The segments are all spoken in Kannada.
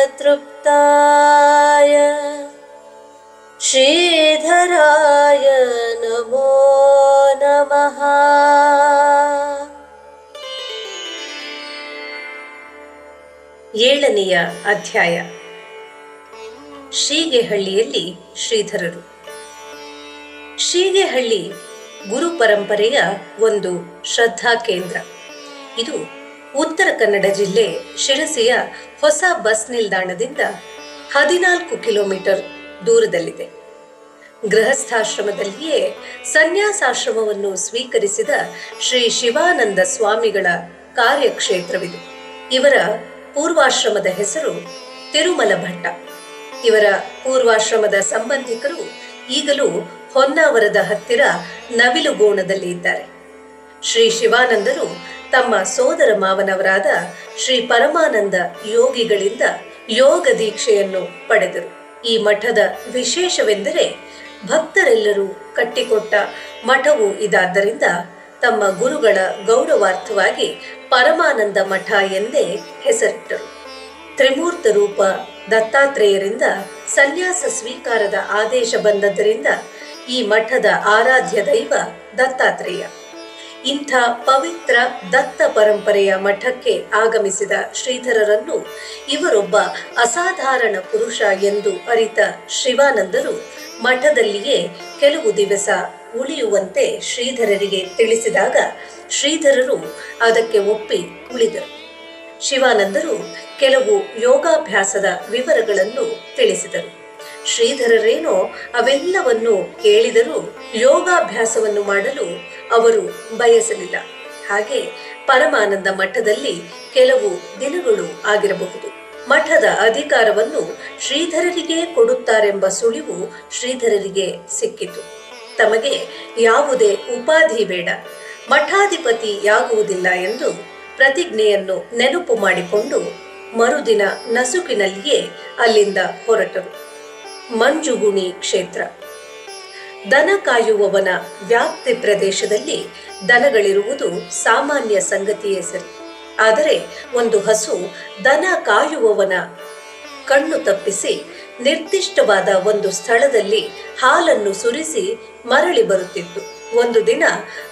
स्वानन्दामृततृप्ताय श्रीधराय नमो नमः ಏಳನೆಯ ಅಧ್ಯಾಯ ಶೀಗೆಹಳ್ಳಿಯಲ್ಲಿ ಶ್ರೀಧರರು ಶೀಗೆಹಳ್ಳಿ ಗುರು ಪರಂಪರೆಯ ಒಂದು ಶ್ರದ್ಧಾ ಕೇಂದ್ರ ಇದು ಉತ್ತರ ಕನ್ನಡ ಜಿಲ್ಲೆ ಶಿರಸಿಯ ಹೊಸ ಬಸ್ ನಿಲ್ದಾಣದಿಂದ ಹದಿನಾಲ್ಕು ಕಿಲೋಮೀಟರ್ ದೂರದಲ್ಲಿದೆ. ಗೃಹಸ್ಥಾಶ್ರಮದಲ್ಲಿಯೇ ಸನ್ಯಾಸಾಶ್ರಮವನ್ನು ಸ್ವೀಕರಿಸಿದ ಶ್ರೀ ಶಿವಾನಂದ ಸ್ವಾಮಿಗಳ ಕಾರ್ಯಕ್ಷೇತ್ರವಿದೆ. ಇವರ ಪೂರ್ವಾಶ್ರಮದ ಹೆಸರು ತಿರುಮಲ ಭಟ್ಟ. ಇವರ ಪೂರ್ವಾಶ್ರಮದ ಸಂಬಂಧಿಕರು ಈಗಲೂ ಹೊನ್ನಾವರದ ಹತ್ತಿರ ನವಿಲುಗೋಣದಲ್ಲಿ ಇದ್ದಾರೆ. ಶ್ರೀ ಶಿವಾನಂದರು ತಮ್ಮ ಸೋದರ ಮಾವನವರಾದ ಶ್ರೀ ಪರಮಾನಂದ ಯೋಗಿಗಳಿಂದ ಯೋಗ ದೀಕ್ಷೆಯನ್ನು ಪಡೆದರು. ಈ ಮಠದ ವಿಶೇಷವೆಂದರೆ ಭಕ್ತರೆಲ್ಲರೂ ಕಟ್ಟಿಕೊಟ್ಟ ಮಠವು ಇದಾದ್ದರಿಂದ ತಮ್ಮ ಗುರುಗಳ ಗೌರವಾರ್ಥವಾಗಿ ಪರಮಾನಂದ ಮಠ ಎಂದೇ ಹೆಸರಿಟ್ಟರು. ತ್ರಿಮೂರ್ತ ರೂಪ ದತ್ತಾತ್ರೇಯರಿಂದ ಸನ್ಯಾಸ ಸ್ವೀಕಾರದ ಆದೇಶ ಬಂದದ್ದರಿಂದ ಈ ಮಠದ ಆರಾಧ್ಯ ದೈವ ದತ್ತಾತ್ರೇಯ. ಇಂಥ ಪವಿತ್ರ ದತ್ತ ಪರಂಪರೆಯ ಮಠಕ್ಕೆ ಆಗಮಿಸಿದ ಶ್ರೀಧರರನ್ನು ಇವರೊಬ್ಬ ಅಸಾಧಾರಣ ಪುರುಷ ಎಂದು ಅರಿತ ಶಿವಾನಂದರು ಮಠದಲ್ಲಿಯೇ ಕೆಲವು ದಿವಸ ಉಳಿಯುವಂತೆ ಶ್ರೀಧರರಿಗೆ ತಿಳಿಸಿದಾಗ ಶ್ರೀಧರರು ಅದಕ್ಕೆ ಒಪ್ಪಿ ಉಳಿದರು ಶಿವಾನಂದರು ಕೆಲವು ಯೋಗಾಭ್ಯಾಸದ ವಿವರಗಳನ್ನು ತಿಳಿಸಿದರು. ಶ್ರೀಧರರೇನೋ ಅವೆಲ್ಲವನ್ನು ಕೇಳಿದರೂ ಯೋಗಾಭ್ಯಾಸವನ್ನು ಮಾಡಲು ಅವರು ಬಯಸಲಿಲ್ಲ. ಹಾಗೆ ಪರಮಾನಂದ ಮಠದಲ್ಲಿ ಕೆಲವು ದಿನಗಳು ಆಗಿರಬಹುದು. ಮಠದ ಅಧಿಕಾರವನ್ನು ಶ್ರೀಧರರಿಗೆ ಕೊಡುತ್ತಾರೆಂಬ ಸುಳಿವು ಶ್ರೀಧರರಿಗೆ ಸಿಕ್ಕಿತು. ತಮಗೆ ಯಾವುದೇ ಉಪಾಧಿ ಬೇಡ. ಮಠಾಧಿಪತಿ ಯಾಗುವುದಿಲ್ಲ ಎಂದು ಪ್ರತಿಜ್ಞೆಯನ್ನು ನೆನಪು ಮಾಡಿಕೊಂಡು ಮರುದಿನ ನಸುಕಿನಲ್ಲಿಯೇ ಅಲ್ಲಿಂದ ಹೊರಟರು. ಮಂಜುಗುಣಿ ಕ್ಷೇತ್ರ. ದನ ಕಾಯುವವನ ವ್ಯಾಪ್ತಿ ಪ್ರದೇಶದಲ್ಲಿ ದನಗಳಿರುವುದು ಸಾಮಾನ್ಯ ಸಂಗತಿಯೇ ಸರಿ ಆದರೆ ಒಂದು ಹಸು ದನ ಕಾಯುವವನ ಕಣ್ಣು ತಪ್ಪಿಸಿ ನಿರ್ದಿಷ್ಟವಾದ ಒಂದು ಸ್ಥಳದಲ್ಲಿ ಹಾಲನ್ನು ಸುರಿಸಿ ಮರಳಿ ಬರುತ್ತಿತ್ತು. ಒಂದು ದಿನ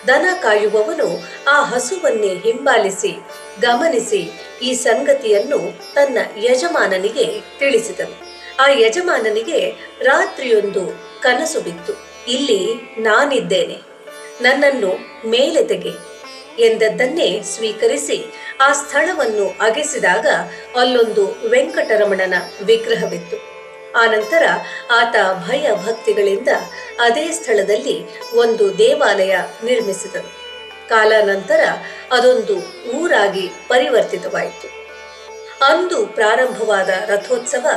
ದನ ಕಾಯುವವನು ಆ ಹಸುವನ್ನೇ ಹಿಂಬಾಲಿಸಿ ಗಮನಿಸಿ ಈ ಸಂಗತಿಯನ್ನು ತನ್ನ ಯಜಮಾನನಿಗೆ ತಿಳಿಸಿದನು. ಆ ಯಜಮಾನನಿಗೆ ರಾತ್ರಿಯೊಂದು ಕನಸು ಬಿತ್ತು. ಇಲ್ಲಿ ನಾನಿದ್ದೇನೆ. ನನ್ನನ್ನು ಮೇಲೆ ತೆಗೆ ಎಂದದ್ದನ್ನೇ ಸ್ವೀಕರಿಸಿ ಆ ಸ್ಥಳವನ್ನು ಅಗೆಸಿದಾಗ ಅಲ್ಲೊಂದು ವೆಂಕಟರಮಣನ ವಿಗ್ರಹವಿತ್ತು ಆನಂತರ ಆತ ಭಯ ಭಕ್ತಿಗಳಿಂದ ಅದೇ ಸ್ಥಳದಲ್ಲಿ ಒಂದು ದೇವಾಲಯ ನಿರ್ಮಿಸಿದನು. ಕಾಲಾನಂತರ ಅದೊಂದು ಊರಾಗಿ ಪರಿವರ್ತಿತವಾಯಿತು. ಅಂದು ಪ್ರಾರಂಭವಾದ ರಥೋತ್ಸವ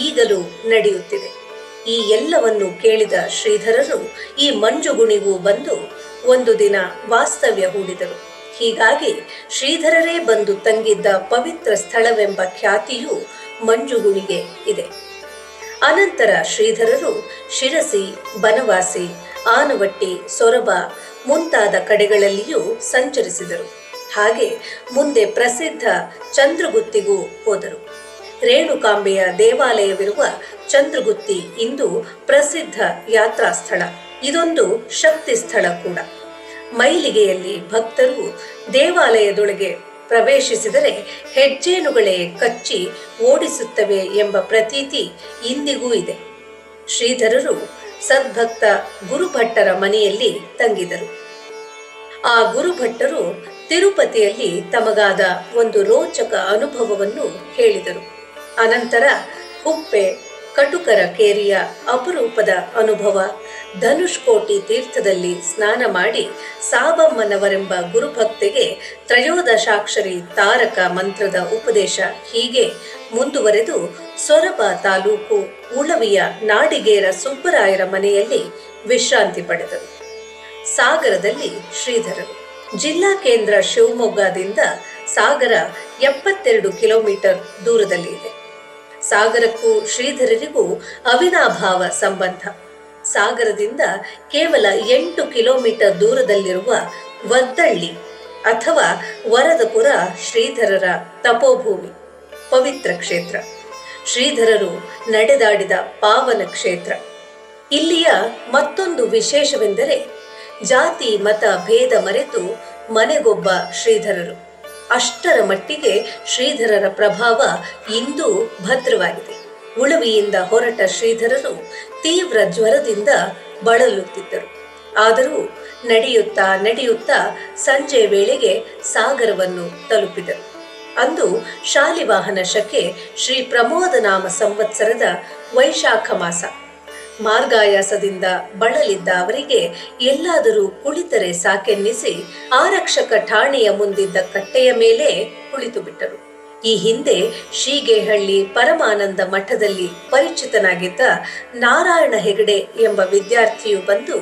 ಈಗಲೂ ನಡೆಯುತ್ತಿದೆ. ಈ ಎಲ್ಲವನ್ನು ಕೇಳಿದ ಶ್ರೀಧರರು ಈ ಮಂಜುಗುಣಿಗೂ ಬಂದು ಒಂದು ದಿನ ವಾಸ್ತವ್ಯ ಹೂಡಿದರು. ಹೀಗಾಗಿ ಶ್ರೀಧರರೇ ಬಂದು ತಂಗಿದ್ದ ಪವಿತ್ರ ಸ್ಥಳವೆಂಬ ಖ್ಯಾತಿಯು ಮಂಜುಗುಣಿಗೆ ಇದೆ. ಅನಂತರ ಶ್ರೀಧರರು ಶಿರಸಿ, ಬನವಾಸಿ, ಆನವಟ್ಟಿ, ಸೊರಬ ಮುಂತಾದ ಕಡೆಗಳಲ್ಲಿಯೂ ಸಂಚರಿಸಿದರು. ಹಾಗೆ ಮುಂದೆ ಪ್ರಸಿದ್ಧ ಚಂದ್ರಗುತ್ತಿಗೂ ಹೋದರು. ರೇಣುಕಾಂಬೆಯ ದೇವಾಲಯವಿರುವ ಚಂದ್ರಗುತ್ತಿ ಇಂದು ಪ್ರಸಿದ್ಧ ಯಾತ್ರಾ ಸ್ಥಳ ಇದೊಂದು ಶಕ್ತಿ ಸ್ಥಳ ಕೂಡ. ಮೈಲಿಗೆಯಲ್ಲಿ ಭಕ್ತರು ದೇವಾಲಯದೊಳಗೆ ಪ್ರವೇಶಿಸಿದರೆ ಹೆಜ್ಜೇನುಗಳೇ ಕಚ್ಚಿ ಓಡಿಸುತ್ತವೆ ಎಂಬ ಪ್ರತೀತಿ ಇಂದಿಗೂ ಇದೆ. ಶ್ರೀಧರರು ಸದ್ಭಕ್ತ ಗುರುಭಟ್ಟರ ಮನೆಯಲ್ಲಿ ತಂಗಿದರು. ಆ ಗುರುಭಟ್ಟರು ತಿರುಪತಿಯಲ್ಲಿ ತಮಗಾದ ಒಂದು ರೋಚಕ ಅನುಭವವನ್ನು ಹೇಳಿದರು. ಅನಂತರ ಹುಪ್ಪೆ ಕಟುಕರ ಕೇರಿಯ ಅಪರೂಪದ ಅನುಭವ ಧನುಷ್ಕೋಟಿ ತೀರ್ಥದಲ್ಲಿ ಸ್ನಾನ ಮಾಡಿ ಸಾಬಮ್ಮನವರೆಂಬ ಗುರುಭಕ್ತಿಗೆ ತ್ರಯೋದಶಾಕ್ಷರಿ ತಾರಕ ಮಂತ್ರದ ಉಪದೇಶ ಹೀಗೆ ಮುಂದುವರೆದು ಸೊರಬ ತಾಲೂಕು ಉಳವಿಯ ನಾಡಿಗೇರ ಸುಬ್ಬರಾಯರ ಮನೆಯಲ್ಲಿ ವಿಶ್ರಾಂತಿ ಪಡೆದರು. ಸಾಗರದಲ್ಲಿ ಶ್ರೀಧರರು. ಜಿಲ್ಲಾ ಕೇಂದ್ರ ಶಿವಮೊಗ್ಗದಿಂದ ಸಾಗರ ಎಪ್ಪತ್ತೆರಡು ಕಿಲೋಮೀಟರ್ ದೂರದಲ್ಲಿ ಇದೆ ಸಾಗರಕ್ಕೂ ಶ್ರೀಧರರಿಗೂ ಅವಿನಾಭಾವ ಸಂಬಂಧ. ಸಾಗರದಿಂದ ಕೇವಲ ಎಂಟು ಕಿಲೋಮೀಟರ್ ದೂರದಲ್ಲಿರುವ ವದ್ದಳ್ಳಿ ಅಥವಾ ವರದಪುರ ಶ್ರೀಧರರ ತಪೋಭೂಮಿ, ಪವಿತ್ರ ಕ್ಷೇತ್ರ. ಶ್ರೀಧರರು ನಡೆದಾಡಿದ ಪಾವನ ಕ್ಷೇತ್ರ. ಇಲ್ಲಿಯ ಮತ್ತೊಂದು ವಿಶೇಷವೆಂದರೆ ಜಾತಿ, ಮತ, ಭೇದ ಮರೆತು ಮನೆಗೊಬ್ಬ ಶ್ರೀಧರರು. ಅಷ್ಟರ ಮಟ್ಟಿಗೆ ಶ್ರೀಧರರ ಪ್ರಭಾವ ಇಂದು ಭದ್ರವಾಗಿದೆ. ಉಳವಿಯಿಂದ ಹೊರಟ ಶ್ರೀಧರರು ತೀವ್ರ ಜ್ವರದಿಂದ ಬಳಲುತ್ತಿದ್ದರು. ಆದರೂ ನಡೆಯುತ್ತಾ ನಡೆಯುತ್ತಾ ಸಂಜೆ ವೇಳೆಗೆ ಸಾಗರವನ್ನು ತಲುಪಿದರು. ಅಂದು ಶಾಲಿವಾಹನ ಶಕೆ ಶ್ರೀ ಪ್ರಮೋದನಾಮ ಸಂವತ್ಸರದ ವೈಶಾಖ ಮಾಸ. ಮಾರ್ಗಾಯಾಸದಿಂದ ಬಳಲಿದ್ದ ಅವರಿಗೆ ಎಲ್ಲಾದರೂ ಕುಳಿತರೆ ಸಾಕೆನ್ನಿಸಿ ಆರಕ್ಷಕ ಠಾಣೆಯ ಮುಂದಿದ್ದ ಕಟ್ಟೆಯ ಮೇಲೆ ಕುಳಿತು ಬಿಟ್ಟರು ಈ ಹಿಂದೆ ಶೀಗೇಹಳ್ಳಿ ಪರಮಾನಂದ ಮಠದಲ್ಲಿ ಪರಿಚಿತನಾಗಿದ್ದ ನಾರಾಯಣ ಹೆಗಡೆ ಎಂಬ ವಿದ್ಯಾರ್ಥಿಯು ಬಂದು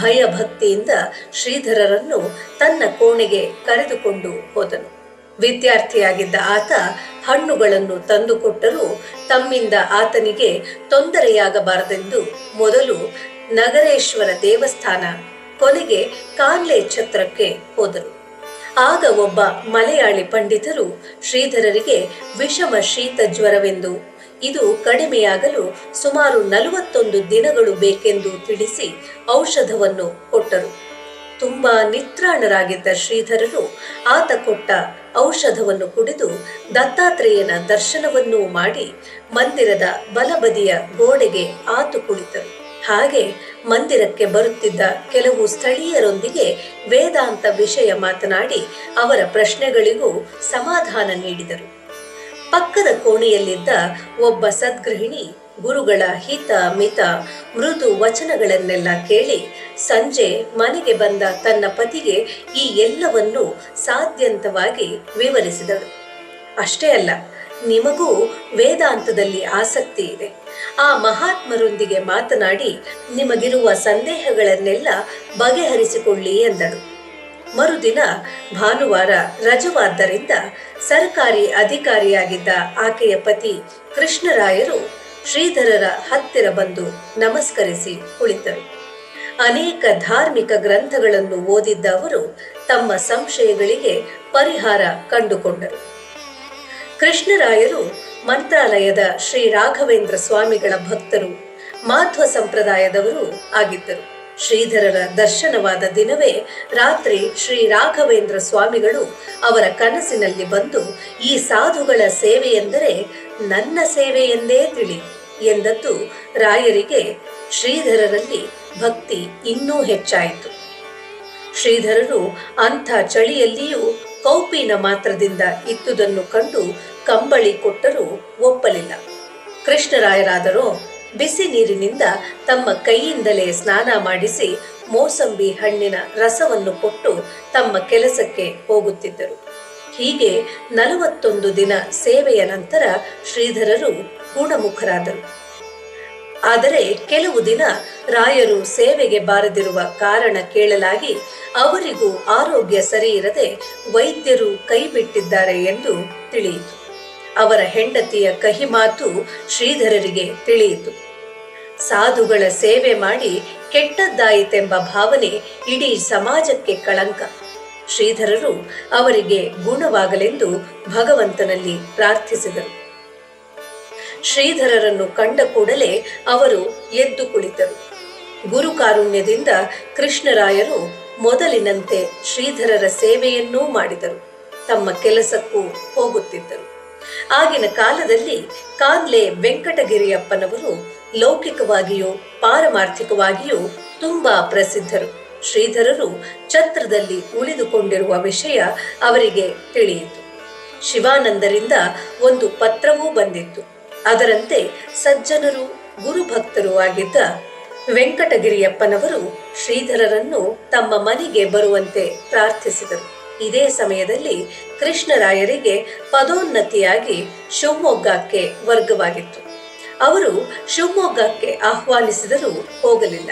ಭಯಭಕ್ತಿಯಿಂದ ಶ್ರೀಧರರನ್ನು ತನ್ನ ಕೋಣೆಗೆ ಕರೆದುಕೊಂಡು ಹೋದನು. ವಿದ್ಯಾರ್ಥಿಯಾಗಿದ್ದ ಆತ ಹಣ್ಣುಗಳನ್ನು ತಂದುಕೊಟ್ಟರೂ ತಮ್ಮಿಂದ ಆತನಿಗೆ ತೊಂದರೆಯಾಗಬಾರದೆಂದು ಮೊದಲು ನಗರೇಶ್ವರ ದೇವಸ್ಥಾನ ಕೊನೆಗೆ ಕಾನ್ಲೆ ಛತ್ರಕ್ಕೆ ಹೋದರು. ಆಗ ಒಬ್ಬ ಮಲಯಾಳಿ ಪಂಡಿತರು ಶ್ರೀಧರರಿಗೆ ವಿಷಮ ಶೀತ ಜ್ವರವೆಂದು, ಇದು ಕಡಿಮೆಯಾಗಲು ಸುಮಾರು ನಲವತ್ತೊಂದು ದಿನಗಳು ಬೇಕೆಂದು ತಿಳಿಸಿ ಔಷಧವನ್ನು ಕೊಟ್ಟರು. ತುಂಬಾ ನಿತ್ರಾಣರಾಗಿದ್ದ ಶ್ರೀಧರರು ಆತ ಕೊಟ್ಟ ಔಷಧವನ್ನು ಕುಡಿದು ದತ್ತಾತ್ರೇಯನ ದರ್ಶನವನ್ನೂ ಮಾಡಿ ಮಂದಿರದ ಬಲಬದಿಯ ಗೋಡೆಗೆ ಆತು ಕುಳಿತರು. ಹಾಗೆ ಮಂದಿರಕ್ಕೆ ಬರುತ್ತಿದ್ದ ಕೆಲವು ಸ್ಥಳೀಯರೊಂದಿಗೆ ವೇದಾಂತ ವಿಷಯ ಮಾತನಾಡಿ ಅವರ ಪ್ರಶ್ನೆಗಳಿಗೂ ಸಮಾಧಾನ ನೀಡಿದರು. ಪಕ್ಕದ ಕೋಣೆಯಲ್ಲಿದ್ದ ಒಬ್ಬ ಸದ್ಗೃಹಿಣಿ ಗುರುಗಳ ಹಿತ, ಮಿತ, ಮೃದು ವಚನಗಳನ್ನೆಲ್ಲ ಕೇಳಿ ಸಂಜೆ ಮನೆಗೆ ಬಂದ ತನ್ನ ಪತಿಗೆ ಈ ಎಲ್ಲವನ್ನೂ ಸಾಧ್ಯಂತವಾಗಿ ವಿವರಿಸಿದಳು. ಅಷ್ಟೇ ಅಲ್ಲ, ನಿಮಗೂ ವೇದಾಂತದಲ್ಲಿ ಆಸಕ್ತಿ ಇದೆ. ಆ ಮಹಾತ್ಮರೊಂದಿಗೆ ಮಾತನಾಡಿ ನಿಮಗಿರುವ ಸಂದೇಹಗಳನ್ನೆಲ್ಲ ಬಗೆಹರಿಸಿಕೊಳ್ಳಿ ಎಂದಳು. ಮರುದಿನ ಭಾನುವಾರ ರಜವಾದ್ದರಿಂದ ಸರ್ಕಾರಿ ಅಧಿಕಾರಿಯಾಗಿದ್ದ ಆಕೆಯ ಪತಿ ಕೃಷ್ಣರಾಯರು ಶ್ರೀಧರರ ಹತ್ತಿರ ಬಂದು ನಮಸ್ಕರಿಸಿ ಕುಳಿತರು. ಅನೇಕ ಧಾರ್ಮಿಕ ಗ್ರಂಥಗಳನ್ನು ಓದಿದ್ದ ಅವರು ತಮ್ಮ ಸಂಶಯಗಳಿಗೆ ಪರಿಹಾರ ಕಂಡುಕೊಂಡರು. ಕೃಷ್ಣರಾಯರು ಮಂತ್ರಾಲಯದ ಶ್ರೀ ರಾಘವೇಂದ್ರ ಸ್ವಾಮಿಗಳ ಭಕ್ತರು, ಮಾಧ್ವ ಸಂಪ್ರದಾಯದವರು ಆಗಿದ್ದರು. ಶ್ರೀಧರರ ದರ್ಶನವಾದ ದಿನವೇ ರಾತ್ರಿ ಶ್ರೀ ರಾಘವೇಂದ್ರ ಸ್ವಾಮಿಗಳು ಅವರ ಕನಸಿನಲ್ಲಿ ಬಂದು ಈ ಸಾಧುಗಳ ಸೇವೆ ಎಂದರೆ ನನ್ನ ಸೇವೆ ಎಂದೇ ತಿಳಿ ಎಂದದ್ದು ರಾಯರಿಗೆ ಶ್ರೀಧರರಲ್ಲಿ ಭಕ್ತಿ ಇನ್ನೂ ಹೆಚ್ಚಾಯಿತು. ಶ್ರೀಧರರು ಅಂಥ ಚಳಿಯಲ್ಲಿಯೂ ಕೌಪಿನ ಮಾತ್ರದಿಂದ ಇತ್ತುದನ್ನು ಕಂಡು ಕಂಬಳಿ ಕೊಟ್ಟರೂ ಒಪ್ಪಲಿಲ್ಲ. ಕೃಷ್ಣರಾಯರಾದರೋ ಬಿಸಿ ನೀರಿನಿಂದ ತಮ್ಮ ಕೈಯಿಂದಲೇ ಸ್ನಾನ ಮಾಡಿಸಿ ಮೋಸಂಬಿ ಹಣ್ಣಿನ ರಸವನ್ನು ಕೊಟ್ಟು ತಮ್ಮ ಕೆಲಸಕ್ಕೆ ಹೋಗುತ್ತಿದ್ದರು. ಹೀಗೆ ನಲವತ್ತೊಂದು ದಿನ ಸೇವೆಯ ನಂತರ ಶ್ರೀಧರರು ಗುಣಮುಖರಾದರು ಆದರೆ ಕೆಲವು ದಿನ ರಾಯರು ಸೇವೆಗೆ ಬಾರದಿರುವ ಕಾರಣ ಕೇಳಲಾಗಿ ಅವರಿಗೂ ಆರೋಗ್ಯ ಸರಿ ಇರದೆ ವೈದ್ಯರು ಕೈಬಿಟ್ಟಿದ್ದಾರೆ ಎಂದು ತಿಳಿಯಿತು. ಅವರ ಹೆಂಡತಿಯ ಕಹಿ ಮಾತು ಶ್ರೀಧರರಿಗೆ ತಿಳಿಯಿತು. ಸಾಧುಗಳ ಸೇವೆ ಮಾಡಿ ಕೆಟ್ಟದ್ದಾಯಿತೆಂಬ ಭಾವನೆ ಇಡೀ ಸಮಾಜಕ್ಕೆ ಕಳಂಕ. ಶ್ರೀಧರರು ಅವರಿಗೆ ಗುಣವಾಗಲೆಂದು ಭಗವಂತನಲ್ಲಿ ಪ್ರಾರ್ಥಿಸಿದರು. ಶ್ರೀಧರರನ್ನು ಕಂಡ ಕೂಡಲೇ ಅವರು ಎದ್ದು ಕುಳಿತರು. ಗುರು ಕಾರುಣ್ಯದಿಂದ ಕೃಷ್ಣರಾಯರು ಮೊದಲಿನಂತೆ ಶ್ರೀಧರರ ಸೇವೆಯನ್ನೂ ಮಾಡಿದರು. ತಮ್ಮ ಕೆಲಸಕ್ಕೂ ಹೋಗುತ್ತಿದ್ದರು. ಆಗಿನ ಕಾಲದಲ್ಲಿ ಕಾನ್ಲೆ ವೆಂಕಟಗಿರಿಯಪ್ಪನವರು ಲೌಕಿಕವಾಗಿಯೂ ಪಾರಮಾರ್ಥಿಕವಾಗಿಯೂ ತುಂಬಾ ಪ್ರಸಿದ್ಧರು. ಶ್ರೀಧರರು ಛತ್ರದಲ್ಲಿ ಉಳಿದುಕೊಂಡಿರುವ ವಿಷಯ ಅವರಿಗೆ ತಿಳಿಯಿತು. ಶಿವಾನಂದರಿಂದ ಒಂದು ಪತ್ರವೂ ಬಂದಿತ್ತು. ಅದರಂತೆ ಸಜ್ಜನರು, ಗುರುಭಕ್ತರೂ ಆಗಿದ್ದ ವೆಂಕಟಗಿರಿಯಪ್ಪನವರು ಶ್ರೀಧರರನ್ನು ತಮ್ಮ ಮನೆಗೆ ಬರುವಂತೆ ಪ್ರಾರ್ಥಿಸಿದರು. ಇದೇ ಸಮಯದಲ್ಲಿ ಕೃಷ್ಣರಾಯರಿಗೆ ಪದೋನ್ನತಿಯಾಗಿ ಶಿವಮೊಗ್ಗಕ್ಕೆ ವರ್ಗವಾಗಿತ್ತು. ಅವರು ಶಿವಮೊಗ್ಗಕ್ಕೆ ಆಹ್ವಾನಿಸಿದರೂ ಹೋಗಲಿಲ್ಲ.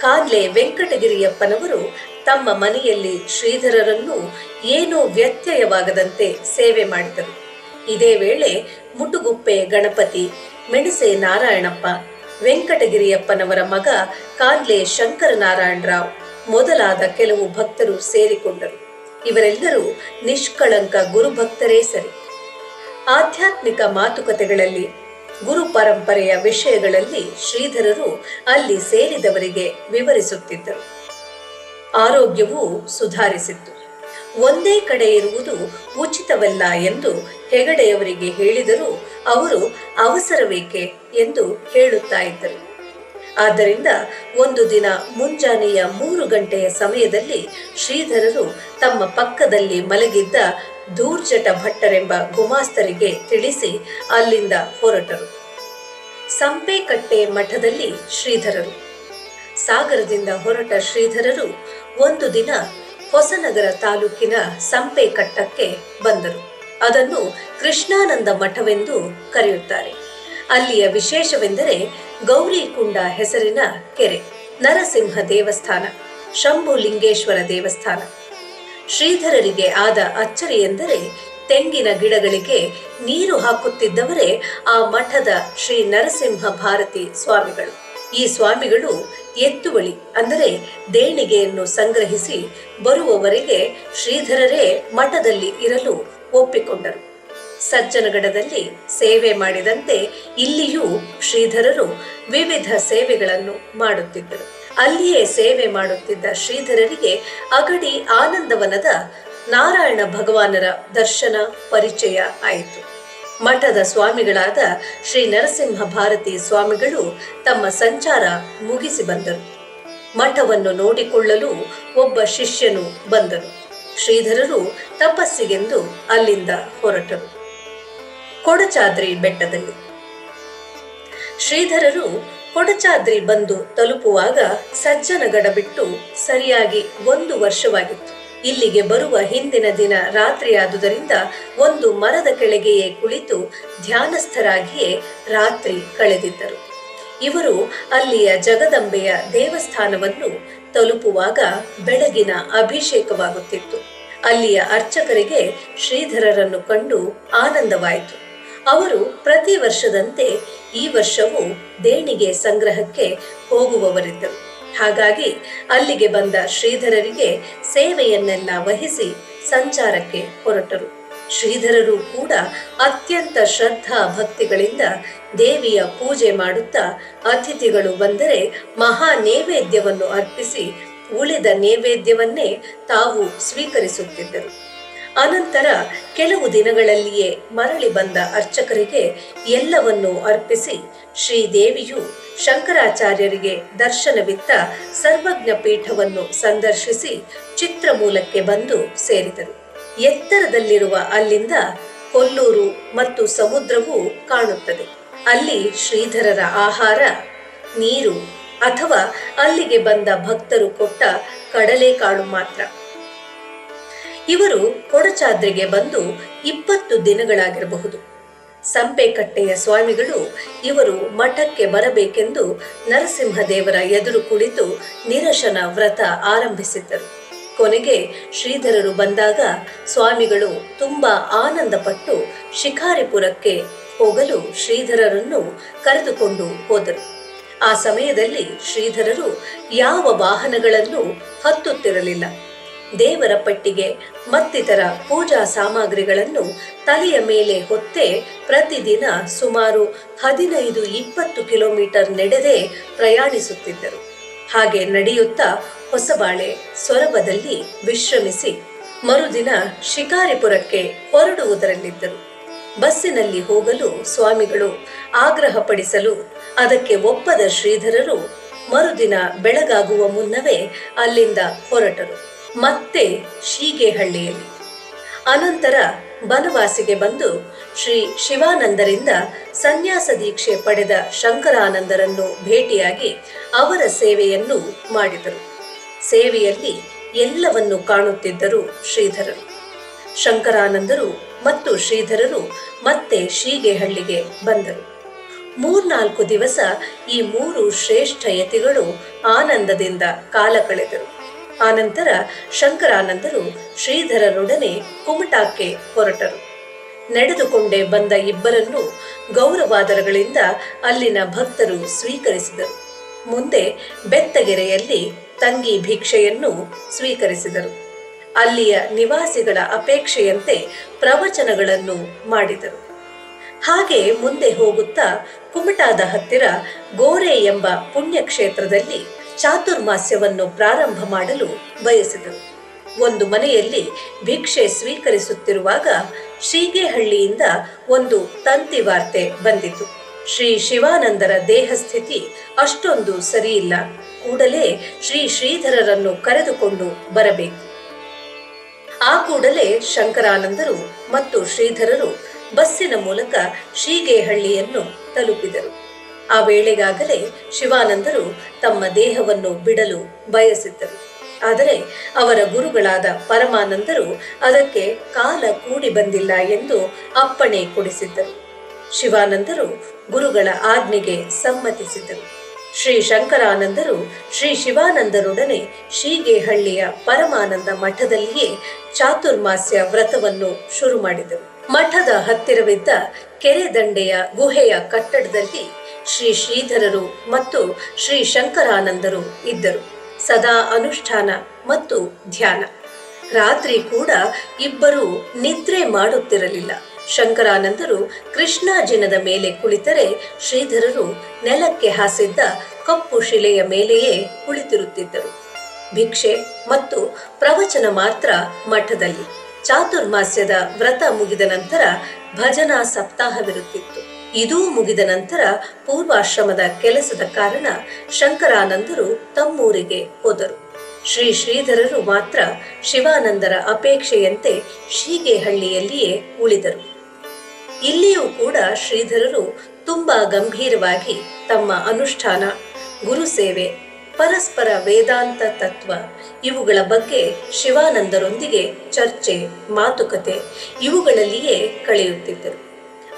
ಕಾನ್ಲೆ ವೆಂಕಟಗಿರಿಯಪ್ಪನವರು ತಮ್ಮ ಮನೆಯಲ್ಲಿ ಶ್ರೀಧರರನ್ನು ಏನೂ ವ್ಯತ್ಯಯವಾಗದಂತೆ ಸೇವೆ ಮಾಡಿದರು. ಇದೇ ವೇಳೆ ಮುಟುಗುಪ್ಪೆ ಗಣಪತಿ, ಮೆಣಸೆ ನಾರಾಯಣಪ್ಪ, ವೆಂಕಟಗಿರಿಯಪ್ಪನವರ ಮಗ ಕಾನ್ಲೆ ಶಂಕರನಾರಾಯಣರಾವ್ ಮೊದಲಾದ ಕೆಲವು ಭಕ್ತರು ಸೇರಿಕೊಂಡರು. ಇವರೆಲ್ಲರೂ ನಿಷ್ಕಳಂಕ ಗುರುಭಕ್ತರೇ ಸರಿ. ಆಧ್ಯಾತ್ಮಿಕ ಮಾತುಕತೆಗಳಲ್ಲಿ ಗುರು ಪರಂಪರೆಯ ವಿಷಯಗಳಲ್ಲಿ ಶ್ರೀಧರರು ಅಲ್ಲಿ ಸೇರಿದವರಿಗೆ ವಿವರಿಸುತ್ತಿದ್ದರು. ಆರೋಗ್ಯವೂ ಸುಧಾರಿಸಿತ್ತು. ಒಂದೇ ಕಡೆ ಇರುವುದು ಉಚಿತವಲ್ಲ ಎಂದು ಹೆಗಡೆಯವರಿಗೆ ಹೇಳಿದರೂ ಅವರು ಅವಸರವೇಕೆ ಎಂದು ಹೇಳುತ್ತಾ ಇದ್ದರು. ಆದ್ದರಿಂದ ಒಂದು ದಿನ ಮುಂಜಾನೆಯ ಮೂರು ಗಂಟೆಯ ಸಮಯದಲ್ಲಿ ಶ್ರೀಧರರು ತಮ್ಮ ಪಕ್ಕದಲ್ಲಿ ಮಲಗಿದ್ದ ದೂರ್ಜಟ ಭಟ್ಟರೆಂಬ ಗುಮಾಸ್ತರಿಗೆ ತಿಳಿಸಿ ಅಲ್ಲಿಂದ ಹೊರಟರು. ಸಂಪೆಕಟ್ಟೆ ಮಠದಲ್ಲಿ ಶ್ರೀಧರರು. ಸಾಗರದಿಂದ ಹೊರಟ ಶ್ರೀಧರರು ಒಂದು ದಿನ ಹೊಸನಗರ ತಾಲೂಕಿನ ಸಂಪೆಕಟ್ಟಕ್ಕೆ ಬಂದರು. ಅದನ್ನು ಕೃಷ್ಣಾನಂದ ಮಠವೆಂದು ಕರೆಯುತ್ತಾರೆ. ಅಲ್ಲಿಯ ವಿಶೇಷವೆಂದರೆ ಗೌರಿಕುಂಡ ಹೆಸರಿನ ಕೆರೆ, ನರಸಿಂಹ ದೇವಸ್ಥಾನ, ಶಂಭುಲಿಂಗೇಶ್ವರ ದೇವಸ್ಥಾನ. ಶ್ರೀಧರರಿಗೆ ಆದ ಅಚ್ಚರಿಯೆಂದರೆ ತೆಂಗಿನ ಗಿಡಗಳಿಗೆ ನೀರು ಹಾಕುತ್ತಿದ್ದವರೇ ಆ ಮಠದ ಶ್ರೀ ನರಸಿಂಹ ಭಾರತಿ ಸ್ವಾಮಿಗಳು. ಈ ಸ್ವಾಮಿಗಳು ಎತ್ತುವಳಿ ಅಂದರೆ ದೇಣಿಗೆಯನ್ನು ಸಂಗ್ರಹಿಸಿ ಬರುವವರೆಗೆ ಶ್ರೀಧರರೇ ಮಠದಲ್ಲಿ ಇರಲು ಒಪ್ಪಿಕೊಂಡರು. ಸಜ್ಜನಗಡದಲ್ಲಿ ಸೇವೆ ಮಾಡಿದಂತೆ ಇಲ್ಲಿಯೂ ಶ್ರೀಧರರು ವಿವಿಧ ಸೇವೆಗಳನ್ನು ಮಾಡುತ್ತಿದ್ದರು. ಅಲ್ಲಿಯೇ ಸೇವೆ ಮಾಡುತ್ತಿದ್ದ ಶ್ರೀಧರರಿಗೆ ಅಗಡಿ ಆನಂದವನದ ನಾರಾಯಣ ಭಗವಾನರ ದರ್ಶನ ಪರಿಚಯ ಆಯಿತು. ಮಠದ ಸ್ವಾಮಿಗಳಾದ ಶ್ರೀ ನರಸಿಂಹ ಭಾರತಿ ಸ್ವಾಮಿಗಳು ತಮ್ಮ ಸಂಚಾರ ಮುಗಿಸಿ ಬಂದರು. ಮಠವನ್ನು ನೋಡಿಕೊಳ್ಳಲು ಒಬ್ಬ ಶಿಷ್ಯನು ಬಂದರು. ಶ್ರೀಧರರು ತಪಸ್ಸಿಗೆಂದು ಅಲ್ಲಿಂದ ಹೊರಟರು. ಕೊಡಚಾದ್ರಿ ಬೆಟ್ಟದಲ್ಲಿ. ಶ್ರೀಧರರು ಕೊಡಚಾದ್ರಿ ಬಂದು ತಲುಪುವಾಗ ಸಜ್ಜನಗಡ ಬಿಟ್ಟು ಸರಿಯಾಗಿ ಒಂದು ವರ್ಷವಾಗಿತ್ತು. ಇಲ್ಲಿಗೆ ಬರುವ ಹಿಂದಿನ ದಿನ ರಾತ್ರಿಯಾದುದರಿಂದ ಒಂದು ಮರದ ಕೆಳಗೆಯೇ ಕುಳಿತು ಧ್ಯಾನಸ್ಥರಾಗಿಯೇ ರಾತ್ರಿ ಕಳೆದಿದ್ದರು. ಇವರು ಅಲ್ಲಿಯ ಜಗದಂಬೆಯ ದೇವಸ್ಥಾನವನ್ನು ತಲುಪುವಾಗ ಬೆಳಗಿನ ಅಭಿಷೇಕವಾಗುತ್ತಿತ್ತು. ಅಲ್ಲಿಯ ಅರ್ಚಕರಿಗೆ ಶ್ರೀಧರರನ್ನು ಕಂಡು ಆನಂದವಾಯಿತು. ಅವರು ಪ್ರತಿ ವರ್ಷದಂತೆ ಈ ವರ್ಷವೂ ದೇಣಿಗೆ ಸಂಗ್ರಹಕ್ಕೆ ಹೋಗುವವರಿದ್ದರು. ಹಾಗಾಗಿ ಅಲ್ಲಿಗೆ ಬಂದ ಶ್ರೀಧರರಿಗೆ ಸೇವೆಯನ್ನೆಲ್ಲ ವಹಿಸಿ ಸಂಚಾರಕ್ಕೆ ಹೊರಟರು. ಶ್ರೀಧರರು ಕೂಡ ಅತ್ಯಂತ ಶ್ರದ್ಧಾ ಭಕ್ತಿಗಳಿಂದ ದೇವಿಯ ಪೂಜೆ ಮಾಡುತ್ತಾ ಅತಿಥಿಗಳು ಬಂದರೆ ಮಹಾ ನೈವೇದ್ಯವನ್ನು ಅರ್ಪಿಸಿ ಉಳಿದ ನೈವೇದ್ಯವನ್ನೇ ತಾವು ಸ್ವೀಕರಿಸುತ್ತಿದ್ದರು. ಅನಂತರ ಕೆಲವು ದಿನಗಳಲ್ಲಿಯೇ ಮರಳಿ ಬಂದ ಅರ್ಚಕರಿಗೆ ಎಲ್ಲವನ್ನೂ ಅರ್ಪಿಸಿ ಶ್ರೀದೇವಿಯು ಶಂಕರಾಚಾರ್ಯರಿಗೆ ದರ್ಶನವಿತ್ತ ಸರ್ವಜ್ಞ ಪೀಠವನ್ನು ಸಂದರ್ಶಿಸಿ ಚಿತ್ರಮೂಲಕ್ಕೆ ಬಂದು ಸೇರಿದರು. ಎತ್ತರದಲ್ಲಿರುವ ಅಲ್ಲಿಂದ ಕೊಲ್ಲೂರು ಮತ್ತು ಸಮುದ್ರವು ಕಾಣುತ್ತದೆ. ಅಲ್ಲಿ ಶ್ರೀಧರರ ಆಹಾರ, ನೀರು ಅಥವಾ ಅಲ್ಲಿಗೆ ಬಂದ ಭಕ್ತರು ಕೊಟ್ಟ ಕಡಲೆಕಾಳು ಮಾತ್ರ. ಇವರು ಕೊಡಚಾದ್ರಿಗೆ ಬಂದು ಇಪ್ಪತ್ತು ದಿನಗಳಾಗಿರಬಹುದು. ಸಂಪೆಕಟ್ಟೆಯ ಸ್ವಾಮಿಗಳು ಇವರು ಮಠಕ್ಕೆ ಬರಬೇಕೆಂದು ನರಸಿಂಹದೇವರ ಎದುರು ಕುಳಿತು ನಿರಶನ ವ್ರತ ಆರಂಭಿಸಿದ್ದರು. ಕೊನೆಗೆ ಶ್ರೀಧರರು ಬಂದಾಗ ಸ್ವಾಮಿಗಳು ತುಂಬಾ ಆನಂದಪಟ್ಟು ಶಿಕಾರಿಪುರಕ್ಕೆ ಹೋಗಲು ಶ್ರೀಧರರನ್ನು ಕರೆದುಕೊಂಡು ಹೋದರು. ಆ ಸಮಯದಲ್ಲಿ ಶ್ರೀಧರರು ಯಾವ ವಾಹನಗಳನ್ನು ಹತ್ತುತ್ತಿರಲಿಲ್ಲ. ದೇವರ ಪಟ್ಟಿಗೆ ಮತ್ತಿತರ ಪೂಜಾ ಸಾಮಗ್ರಿಗಳನ್ನು ತಲೆಯ ಮೇಲೆ ಹೊತ್ತೆ ಪ್ರತಿದಿನ ಸುಮಾರು ಹದಿನೈದು ಇಪ್ಪತ್ತು ಕಿಲೋಮೀಟರ್ ನಡೆದೇ ಪ್ರಯಾಣಿಸುತ್ತಿದ್ದರು. ಹಾಗೆ ನಡೆಯುತ್ತಾ ಹೊಸಬಾಳೆ ಸೊರಬದಲ್ಲಿ ವಿಶ್ರಮಿಸಿ ಮರುದಿನ ಶಿಕಾರಿಪುರಕ್ಕೆ ಹೊರಡುವುದರಲ್ಲಿದ್ದರು. ಬಸ್ಸಿನಲ್ಲಿ ಹೋಗಲು ಸ್ವಾಮಿಗಳು ಆಗ್ರಹಪಡಿಸಲು ಅದಕ್ಕೆ ಒಪ್ಪದ ಶ್ರೀಧರರು ಮರುದಿನ ಬೆಳಗಾಗುವ ಮುನ್ನವೇ ಅಲ್ಲಿಂದ ಹೊರಟರು. ಮತ್ತೆ ಶೀಗೆಹಳ್ಳಿಯಲ್ಲಿ ಅನಂತರ ಬನವಾಸಿಗೆ ಬಂದು ಶ್ರೀ ಶಿವಾನಂದರಿಂದ ಸನ್ಯಾಸ ದೀಕ್ಷೆ ಪಡೆದ ಶಂಕರಾನಂದರನ್ನು ಭೇಟಿಯಾಗಿ ಅವರ ಸೇವೆಯನ್ನು ಮಾಡಿದರು. ಸೇವೆಯಲ್ಲಿ ಎಲ್ಲವನ್ನು ಕಾಣುತ್ತಿದ್ದರು ಶ್ರೀಧರರು. ಶಂಕರಾನಂದರು ಮತ್ತು ಶ್ರೀಧರರು ಮತ್ತೆ ಶೀಗೆಹಳ್ಳಿಗೆ ಬಂದರು. ಮೂರ್ನಾಲ್ಕು ದಿವಸ ಈ ಮೂರು ಶ್ರೇಷ್ಠ ಯತಿಗಳು ಆನಂದದಿಂದ ಕಾಲ ಕಳೆದರು. ಆನಂತರ ಶಂಕರಾನಂದರು ಶ್ರೀಧರರೊಡನೆ ಕುಮಟಾಕ್ಕೆ ಹೊರಟರು. ನಡೆದುಕೊಂಡೇ ಬಂದ ಇಬ್ಬರನ್ನು ಗೌರವಾದರಗಳಿಂದ ಅಲ್ಲಿನ ಭಕ್ತರು ಸ್ವೀಕರಿಸಿದರು. ಮುಂದೆ ಬೆತ್ತಗೆರೆಯಲ್ಲಿ ತಂಗಿ ಭಿಕ್ಷೆಯನ್ನು ಸ್ವೀಕರಿಸಿದರು. ಅಲ್ಲಿಯ ನಿವಾಸಿಗಳ ಅಪೇಕ್ಷೆಯಂತೆ ಪ್ರವಚನಗಳನ್ನು ಮಾಡಿದರು. ಹಾಗೆ ಮುಂದೆ ಹೋಗುತ್ತಾ ಕುಮಟಾದ ಹತ್ತಿರ ಗೋರೆ ಎಂಬ ಪುಣ್ಯಕ್ಷೇತ್ರದಲ್ಲಿ ಚಾತುರ್ಮಾಸ್ಯವನ್ನು ಪ್ರಾರಂಭ ಮಾಡಲು ಬಯಸಿದರು. ಒಂದು ಮನೆಯಲ್ಲಿ ಭಿಕ್ಷೆ ಸ್ವೀಕರಿಸುತ್ತಿರುವಾಗ ಶ್ರೀಗೆಹಳ್ಳಿಯಿಂದ ಒಂದು ತಂತಿ ವಾರ್ತೆ ಬಂದಿತು. ಶ್ರೀ ಶಿವಾನಂದರ ದೇಹಸ್ಥಿತಿ ಅಷ್ಟೊಂದು ಸರಿಯಿಲ್ಲ. ಕೂಡಲೇ ಶ್ರೀ ಶ್ರೀಧರರನ್ನು ಕರೆದುಕೊಂಡು ಬರಬೇಕು. ಆ ಕೂಡಲೇ ಶಂಕರಾನಂದರು ಮತ್ತು ಶ್ರೀಧರರು ಬಸ್ಸಿನ ಮೂಲಕ ಶ್ರೀಗೆಹಳ್ಳಿಯನ್ನು ತಲುಪಿದರು. ಆ ವೇಳೆಗಾಗಲೇ ಶಿವಾನಂದರು ತಮ್ಮ ದೇಹವನ್ನು ಬಿಡಲು ಬಯಸಿದ್ದರು. ಆದರೆ ಅವರ ಗುರುಗಳಾದ ಪರಮಾನಂದರು ಅದಕ್ಕೆ ಕಾಲ ಕೂಡಿ ಬಂದಿಲ್ಲ ಎಂದು ಅಪ್ಪಣೆ ಕೊಡಿಸಿದ್ದರು. ಶಿವಾನಂದರು ಗುರುಗಳ ಆಜ್ಞೆಗೆ ಸಮ್ಮತಿಸಿದರು ಶ್ರೀ ಶಂಕರಾನಂದರು ಶ್ರೀ ಶಿವಾನಂದರೊಡನೆ ಶೀಗೆಹಳ್ಳಿಯ ಪರಮಾನಂದ ಮಠದಲ್ಲಿಯೇ ಚಾತುರ್ಮಾಸ್ಯ ವ್ರತವನ್ನು ಶುರು ಮಾಡಿದರು. ಮಠದ ಹತ್ತಿರವಿದ್ದ ಕೆರೆ ದಂಡೆಯ ಗುಹೆಯ ಕಟ್ಟಡದಲ್ಲಿ ಶ್ರೀ ಶ್ರೀಧರರು ಮತ್ತು ಶ್ರೀ ಶಂಕರಾನಂದರು ಇದ್ದರು. ಸದಾ ಅನುಷ್ಠಾನ ಮತ್ತು ಧ್ಯಾನ. ರಾತ್ರಿ ಕೂಡ ಇಬ್ಬರು ನಿದ್ರೆ ಮಾಡುತ್ತಿರಲಿಲ್ಲ. ಶಂಕರಾನಂದರು ಕೃಷ್ಣಾಜಿನದ ಮೇಲೆ ಕುಳಿತರೆ ಶ್ರೀಧರರು ನೆಲಕ್ಕೆ ಹಾಸಿದ್ದ ಕಪ್ಪು ಶಿಲೆಯ ಮೇಲೆಯೇ ಕುಳಿತಿರುತ್ತಿದ್ದರು. ಭಿಕ್ಷೆ ಮತ್ತು ಪ್ರವಚನ ಮಾತ್ರ ಮಠದಲ್ಲಿ. ಚಾತುರ್ಮಾಸ್ಯದ ವ್ರತ ಮುಗಿದ ನಂತರ ಭಜನಾ ಸಪ್ತಾಹವಿರುತ್ತಿತ್ತು. ಇದೂ ಮುಗಿದ ನಂತರ ಪೂರ್ವಾಶ್ರಮದ ಕೆಲಸದ ಕಾರಣ ಶಂಕರಾನಂದರು ತಮ್ಮೂರಿಗೆ ಹೋದರು. ಶ್ರೀ ಶ್ರೀಧರರು ಮಾತ್ರ ಶಿವಾನಂದರ ಅಪೇಕ್ಷೆಯಂತೆ ಶೀಗೆಹಳ್ಳಿಯಲ್ಲಿಯೇ ಉಳಿದರು. ಇಲ್ಲಿಯೂ ಕೂಡ ಶ್ರೀಧರರು ತುಂಬಾ ಗಂಭೀರವಾಗಿ ತಮ್ಮ ಅನುಷ್ಠಾನ ಗುರುಸೇವೆ ಪರಸ್ಪರ ವೇದಾಂತ ತತ್ವ ಇವುಗಳ ಬಗ್ಗೆ ಶಿವಾನಂದರೊಂದಿಗೆ ಚರ್ಚೆ, ಮಾತುಕತೆ ಇವುಗಳಲ್ಲಿಯೇ ಕಳೆಯುತ್ತಿದ್ದರು.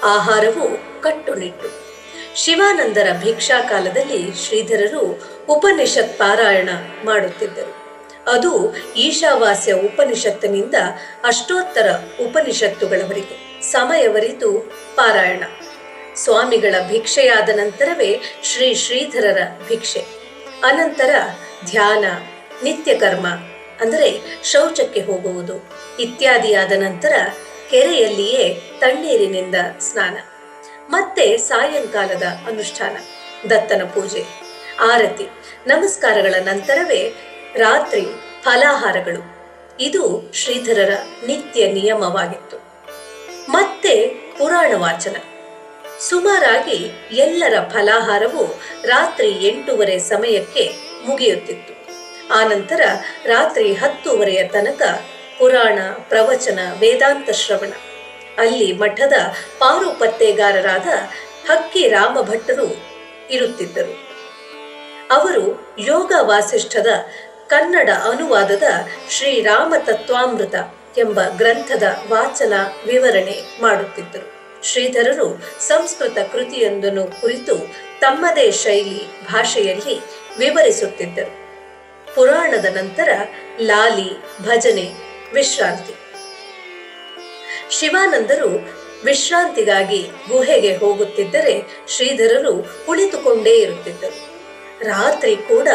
ಆಹಾರವು ಕಟ್ಟುನಿಟ್ಟು. ಶಿವಾನಂದರ ಭಿಕ್ಷಾ ಕಾಲದಲ್ಲಿ ಶ್ರೀಧರರು ಉಪನಿಷತ್ ಪಾರಾಯಣ ಮಾಡುತ್ತಿದ್ದರು. ಅದು ಈಶಾವಾಸ್ಯ ಉಪನಿಷತ್ತಿನಿಂದ ಅಷ್ಟೋತ್ತರ ಉಪನಿಷತ್ತುಗಳವರೆಗೆ ಸಮಯವರಿತು ಪಾರಾಯಣ. ಸ್ವಾಮಿಗಳ ಭಿಕ್ಷೆಯಾದ ನಂತರವೇ ಶ್ರೀ ಶ್ರೀಧರರ ಭಿಕ್ಷೆ. ಅನಂತರ ಧ್ಯಾನ, ನಿತ್ಯಕರ್ಮ, ಅಂದರೆ ಶೌಚಕ್ಕೆ ಹೋಗುವುದು ಇತ್ಯಾದಿಯಾದ ನಂತರ ಕೆರೆಯಲ್ಲಿಯೇ ತಣ್ಣೀರಿನಿಂದ ಸ್ನಾನ. ಮತ್ತೆ ಸಾಯಂಕಾಲದ ಅನುಷ್ಠಾನ, ದತ್ತನ ಪೂಜೆ, ಆರತಿ, ನಮಸ್ಕಾರಗಳ ನಂತರವೇ ರಾತ್ರಿ ಫಲಾಹಾರಗಳು. ಇದು ಶ್ರೀಧರರ ನಿತ್ಯ ನಿಯಮವಾಗಿತ್ತು. ಮತ್ತೆ ಪುರಾಣ ವಾಚನ ಸುಮಾರಾಗಿ ಎಲ್ಲರ ಫಲಾಹಾರವು ರಾತ್ರಿ ಎಂಟೂವರೆ ಸಮಯಕ್ಕೆ ಮುಗಿಯುತ್ತಿತ್ತು. ಆನಂತರ ರಾತ್ರಿ ಹತ್ತೂವರೆಯ ತನಕ ಪುರಾಣ, ಪ್ರವಚನ, ವೇದಾಂತ ಶ್ರವಣ. ಅಲ್ಲಿ ಮಠದ ಪಾರುಪತ್ತೆಗಾರರಾದ ಹಕ್ಕಿ ರಾಮಭಟ್ಟರು ಇರುತ್ತಿದ್ದರು. ಅವರು ಯೋಗ ವಾಸಿಷ್ಠದ ಕನ್ನಡ ಅನುವಾದದ ಶ್ರೀರಾಮ ತತ್ವಾಮೃತ ಎಂಬ ಗ್ರಂಥದ ವಾಚನ ವಿವರಣೆ ಮಾಡುತ್ತಿದ್ದರು. ಶ್ರೀಧರರು ಸಂಸ್ಕೃತ ಕೃತಿಯೊಂದನ್ನು ಕುರಿತು ತಮ್ಮದೇ ಶೈಲಿ ಭಾಷೆಯಲ್ಲಿ ವಿವರಿಸುತ್ತಿದ್ದರು. ಪುರಾಣದ ನಂತರ ಲಾಲಿ, ಭಜನೆ ವಿಶ್ರಾಂತಿ. ಶಿವಾನಂದರು ವಿಶ್ರಾಂತಿಗಾಗಿ ಗುಹೆಗೆ ಹೋಗುತ್ತಿದ್ದರೆ ಶ್ರೀಧರರು ಕುಳಿತುಕೊಂಡೇ ಇರುತ್ತಿದ್ದರು. ರಾತ್ರಿ ಕೂಡ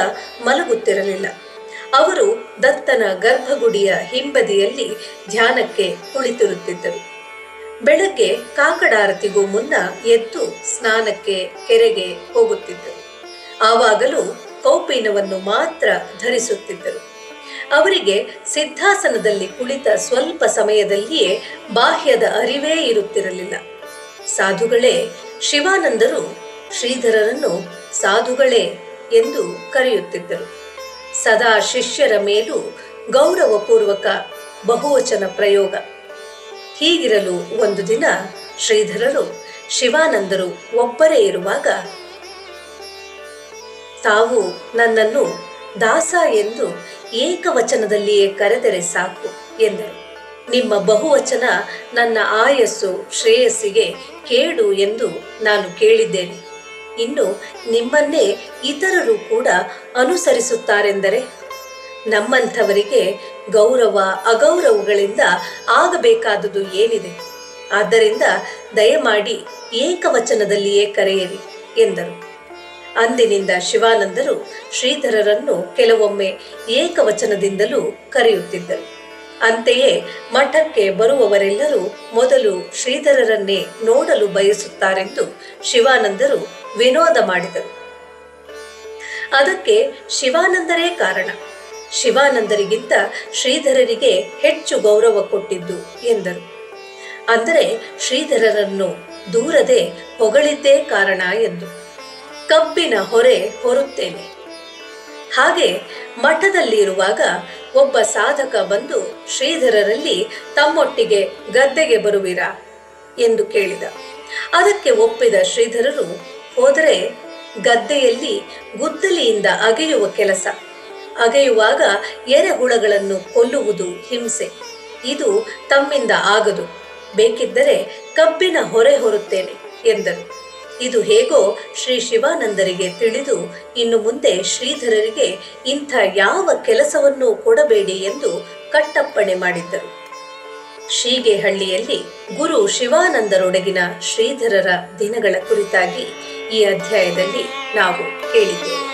ಮಲಗುತ್ತಿರಲಿಲ್ಲ. ಅವರು ದತ್ತನ ಗರ್ಭಗುಡಿಯ ಹಿಂಬದಿಯಲ್ಲಿ ಧ್ಯಾನಕ್ಕೆ ಕುಳಿತಿರುತ್ತಿದ್ದರು. ಬೆಳಗ್ಗೆ ಕಾಕಡಾರತಿಗೂ ಮುನ್ನ ಎದ್ದು ಸ್ನಾನಕ್ಕೆ ಕೆರೆಗೆ ಹೋಗುತ್ತಿದ್ದರು. ಆವಾಗಲೂ ಕೌಪೀನವನ್ನು ಮಾತ್ರ ಧರಿಸುತ್ತಿದ್ದರು. ಅವರಿಗೆ ಸಿದ್ಧಾಸನದಲ್ಲಿ ಕುಳಿತ ಸ್ವಲ್ಪ ಸಮಯದಲ್ಲಿಯೇ ಬಾಹ್ಯದ ಅರಿವೇ ಇರುತ್ತಿರಲಿಲ್ಲ. ಸಾಧುಗಳೇ, ಶಿವಾನಂದರು ಶ್ರೀಧರರನ್ನು ಸಾಧುಗಳೇ ಎಂದು ಕರೆಯುತ್ತಿದ್ದರು. ಸದಾ ಶಿಷ್ಯರ ಮೇಲೂ ಗೌರವಪೂರ್ವಕ ಬಹುವಚನ ಪ್ರಯೋಗ. ಹೀಗಿರಲು ಒಂದು ದಿನ ಶ್ರೀಧರರು ಶಿವಾನಂದರು ಒಬ್ಬರೇ ಇರುವಾಗ, ತಾವು ನನ್ನನ್ನು ದಾಸ ಎಂದು ಏಕವಚನದಲ್ಲಿಯೇ ಕರೆದರೆ ಸಾಕು, ಎಂದರು. ನಿಮ್ಮ ಬಹುವಚನ ನನ್ನ ಆಯಸ್ಸು, ಶ್ರೇಯಸ್ಸಿಗೆ ಕೇಡು ಎಂದು ನಾನು ಕೇಳಿದ್ದೇನೆ. ಇನ್ನು ನಿಮ್ಮನ್ನೇ ಇತರರು ಕೂಡ ಅನುಸರಿಸುತ್ತಾರೆಂದರೆ? ನಮ್ಮಂಥವರಿಗೆ ಗೌರವ, ಅಗೌರವಗಳಿಂದ ಆಗಬೇಕಾದುದು ಏನಿದೆ? ಆದ್ದರಿಂದ ದಯಮಾಡಿ ಏಕವಚನದಲ್ಲಿಯೇ ಕರೆಯಿರಿ, ಎಂದರು. ಅಂದಿನಿಂದ ಶಿವಾನಂದರು ಶ್ರೀಧರರನ್ನು ಕೆಲವೊಮ್ಮೆ ಏಕವಚನದಿಂದಲೂ ಕರೆಯುತ್ತಿದ್ದರು. ಅಂತೆಯೇ ಮಠಕ್ಕೆ ಬರುವವರೆಲ್ಲರೂ ಮೊದಲು ಶ್ರೀಧರರನ್ನೇ ನೋಡಲು ಬಯಸುತ್ತಾರೆಂದು ಶಿವಾನಂದರು ವಿನೋದ ಮಾಡಿದರು. ಅದಕ್ಕೆ ಶಿವಾನಂದರೇ ಕಾರಣ. ಶಿವಾನಂದರಿಗಿಂತ ಶ್ರೀಧರರಿಗೆ ಹೆಚ್ಚು ಗೌರವ ಕೊಟ್ಟಿದ್ದು ಎಂದರು. ಅಂದರೆ ಶ್ರೀಧರರನ್ನು ದೂರದೆ ಹೊಗಳಿದ್ದೇ ಕಾರಣ ಎಂದು ಕಬ್ಬಿನ ಹೊರೆ ಹೊರುತ್ತೇನೆ. ಹಾಗೆ ಮಠದಲ್ಲಿರುವಾಗ ಒಬ್ಬ ಸಾಧಕ ಬಂದು ಶ್ರೀಧರರಲ್ಲಿ ತಮ್ಮೊಟ್ಟಿಗೆ ಗದ್ದೆಗೆ ಬರುವಿರಾ ಎಂದು ಕೇಳಿದ. ಅದಕ್ಕೆ ಒಪ್ಪಿದ ಶ್ರೀಧರರು, ಹೋದರೆ ಗದ್ದೆಯಲ್ಲಿ ಗುದ್ದಲಿಯಿಂದ ಅಗೆಯುವ ಕೆಲಸ. ಅಗೆಯುವಾಗ ಎರೆಹುಳಗಳನ್ನು ಕೊಲ್ಲುವುದು ಹಿಂಸೆ. ಇದು ತಮ್ಮಿಂದ ಆಗದು. ಬೇಕಿದ್ದರೆ ಕಬ್ಬಿನ ಹೊರೆ ಹೊರುತ್ತೇನೆ ಎಂದರು. ಇದು ಹೇಗೋ ಶ್ರೀ ಶಿವಾನಂದರಿಗೆ ತಿಳಿದು ಇನ್ನು ಮುಂದೆ ಶ್ರೀಧರರಿಗೆ ಇಂಥ ಯಾವ ಕೆಲಸವನ್ನೂ ಕೊಡಬೇಡಿ ಎಂದು ಕಟ್ಟಪ್ಪಣೆ ಮಾಡಿದ್ದರು. ಶೀಗೆಹಳ್ಳಿಯಲ್ಲಿ ಗುರು ಶಿವಾನಂದರೊಡಗಿನ ಶ್ರೀಧರರ ದಿನಗಳ ಕುರಿತಾಗಿ ಈ ಅಧ್ಯಾಯದಲ್ಲಿ ನಾವು ಕೇಳಿದ್ದೇವೆ.